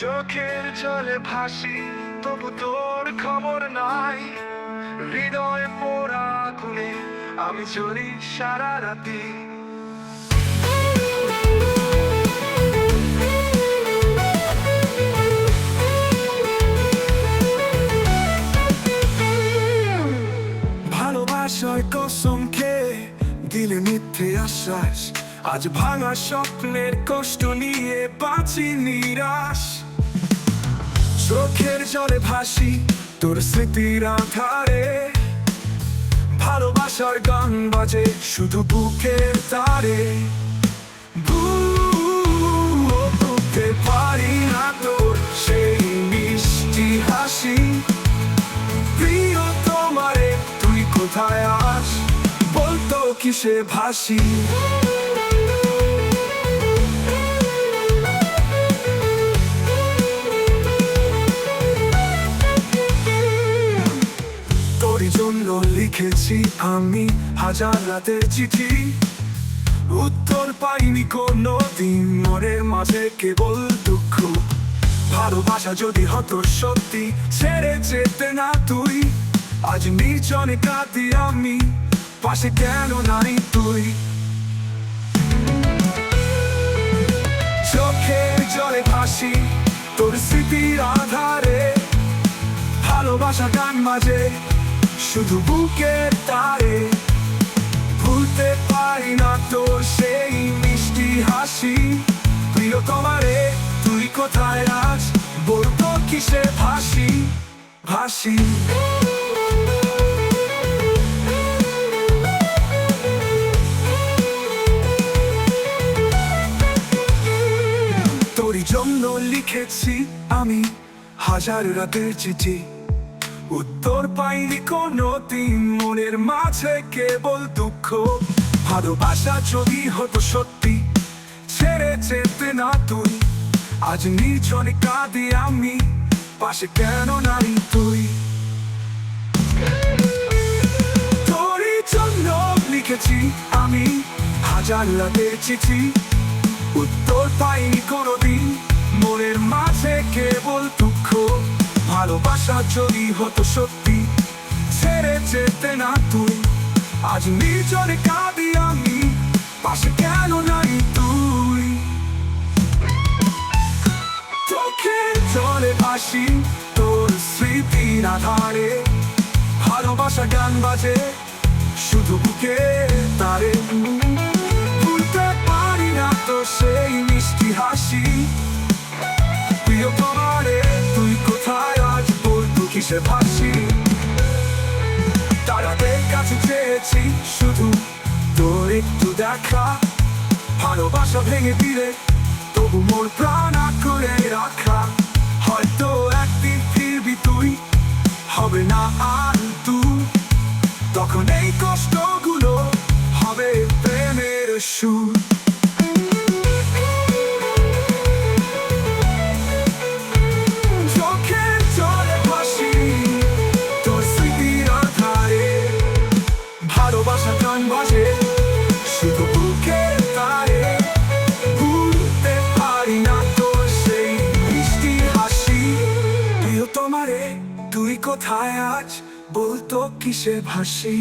চোখের জলে ভাসি, তবু তোর খবর নাই। হৃদয় পোড়া খুলে আমি চলি সারা রাতি। ভালোবাসায় কসম খেয়ে দিলে মিথ্যে আশ্বাস। আজ ভাঙা স্বপ্নের কষ্ট নিয়ে বাঁচি নিরাশ। চোখের জলে ভাসি তোর স্মৃতির আধারে। ভালোবাসার গান বাজে শুধু বুকের তারে। বুঝতে পারি না তোর সেই মিষ্টি হাসি। প্রিয় তোমারে তুই কোথায় আস? বলতো কিসে ভাসি? আমি হাজার রাতের চিঠি। উত্তর পাইনি কোনো দিন মনের মাঝে কেবল দুঃখ। ভালোবাসা যদি হতো সত্যি, ছেড়ে যেতে না তুই। আজ নির্জনে কাঁদি আমি, পাশে কেন নাই তুই? চোখের জলে ভাসি তোর স্মৃতির আধারে। ভালোবাসা গান মাঝে শুধু বুকের তারে। ভুলতে পারি না তো সেই মিষ্টি হাসি। প্রিয় তোমারে, তুই কোথায় আজ? বলতো কিসে ভাসি? ভাসি। জন্য লিখেছি আমি হাজার রাতের চিঠি। উত্তর পাইনি কোনো দিন, মনের মাঝে কেবল দুঃখ। ভালোবাসা যদি হতো সত্যি, ছেড়ে যেতে না তুই। আজ নির্জনে কাঁদি আমি, পাশে কেন নাই তুই? তোরই জন্য লিখেছি আমি, হাজার রাতের চিঠি। উত্তর পাইনি কোনোদিন ভালোবাসা যদি হতো সত্যি। ছেড়ে যেতে না তুই। আজ নির্জনে কাঁদি আমি, পাশে কেন নাই তুই? চোখে চলে ভাসি, তোর স্মৃতি না ধারে ভালোবাসা গান বাজে কিসে ভাসি তারাদের কাছে চেয়েছি শুধু তোর একটু দেখা। ভালোবাসা ভেঙে দিলে তবু মোর প্রাণ করে রাখা। হয়তো একদিন ফিরবি তুই, হবে না আর তুই। তখন এই কষ্টগুলো হবে প্রেমের সুর। ভালোবাসা গান বাজে শুধু সেই মিষ্টি হাসি। প্রিয় তোমারে তুই কোথায় আজ? বলতো কিসে ভাসি?